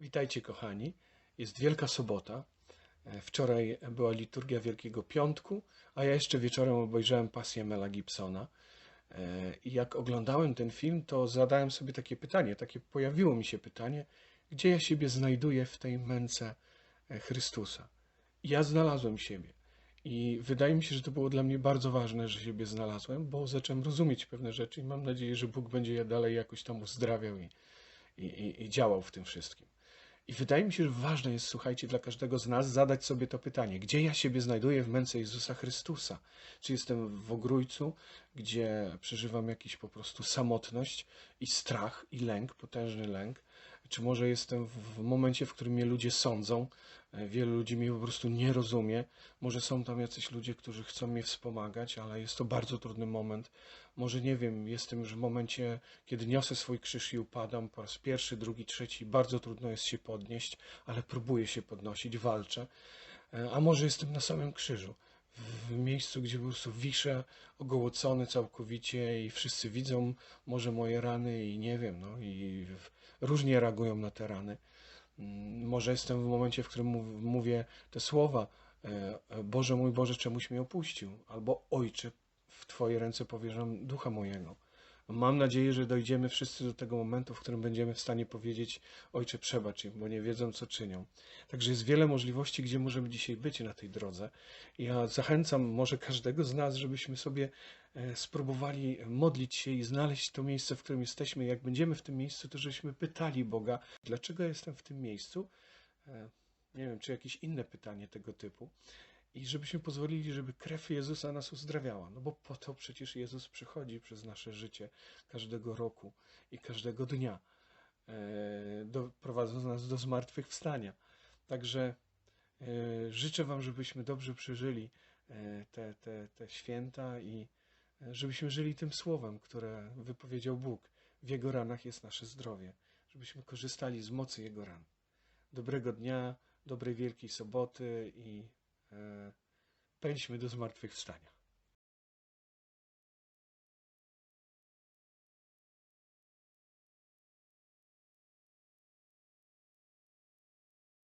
Witajcie kochani. Jest Wielka Sobota. E, Wczoraj była liturgia Wielkiego Piątku, a ja jeszcze wieczorem obejrzałem pasję Mela Gibsona. E, I jak oglądałem ten film, to zadałem sobie takie pytanie, takie pojawiło mi się pytanie, gdzie ja siebie znajduję w tej męce e, Chrystusa. I ja znalazłem siebie. I wydaje mi się, że to było dla mnie bardzo ważne, że siebie znalazłem, bo zacząłem rozumieć pewne rzeczy i mam nadzieję, że Bóg będzie je dalej jakoś tam uzdrawiał i, i, i, i działał w tym wszystkim. I wydaje mi się, że ważne jest, słuchajcie, dla każdego z nas zadać sobie to pytanie, gdzie ja siebie znajduję w męce Jezusa Chrystusa? Czy jestem w ogrójcu, gdzie przeżywam jakiś po prostu samotność i strach i lęk, potężny lęk? Czy może jestem w momencie, w którym mnie ludzie sądzą? E, Wielu ludzi mnie po prostu nie rozumie. Może są tam jacyś ludzie, którzy chcą mnie wspomagać, ale jest to bardzo trudny moment. Może nie wiem, jestem już w momencie, kiedy niosę swój krzyż i upadam po raz pierwszy, drugi, trzeci. Bardzo trudno jest się podnieść, ale próbuję się podnosić, walczę. E, A może jestem na samym krzyżu, w miejscu, gdzie po prostu wiszę, ogołocony całkowicie i wszyscy widzą może moje rany i nie wiem, no i różnie reagują na te rany. Mm, Może jestem w momencie, w którym mów- mówię te słowa, e, e, Boże mój Boże, czemuś mnie opuścił, albo Ojcze, w Twoje ręce powierzam ducha mojego. Mam nadzieję, że dojdziemy wszyscy do tego momentu, w którym będziemy w stanie powiedzieć Ojcze, przebacz im, bo nie wiedzą, co czynią. Także jest wiele możliwości, gdzie możemy dzisiaj być na tej drodze. Ja zachęcam może każdego z nas, żebyśmy sobie e, spróbowali modlić się i znaleźć to miejsce, w którym jesteśmy. Jak będziemy w tym miejscu, to żebyśmy pytali Boga, dlaczego jestem w tym miejscu? E, Nie wiem, czy jakieś inne pytanie tego typu. I żebyśmy pozwolili, żeby krew Jezusa nas uzdrawiała. No bo po to przecież Jezus przychodzi przez nasze życie każdego roku i każdego dnia, e, prowadząc nas do zmartwychwstania. Także e, życzę Wam, żebyśmy dobrze przeżyli e, te, te, te święta i żebyśmy żyli tym słowem, które wypowiedział Bóg. W Jego ranach jest nasze zdrowie. Żebyśmy korzystali z mocy Jego ran. Dobrego dnia, dobrej Wielkiej Soboty i pędźmy do zmartwychwstania.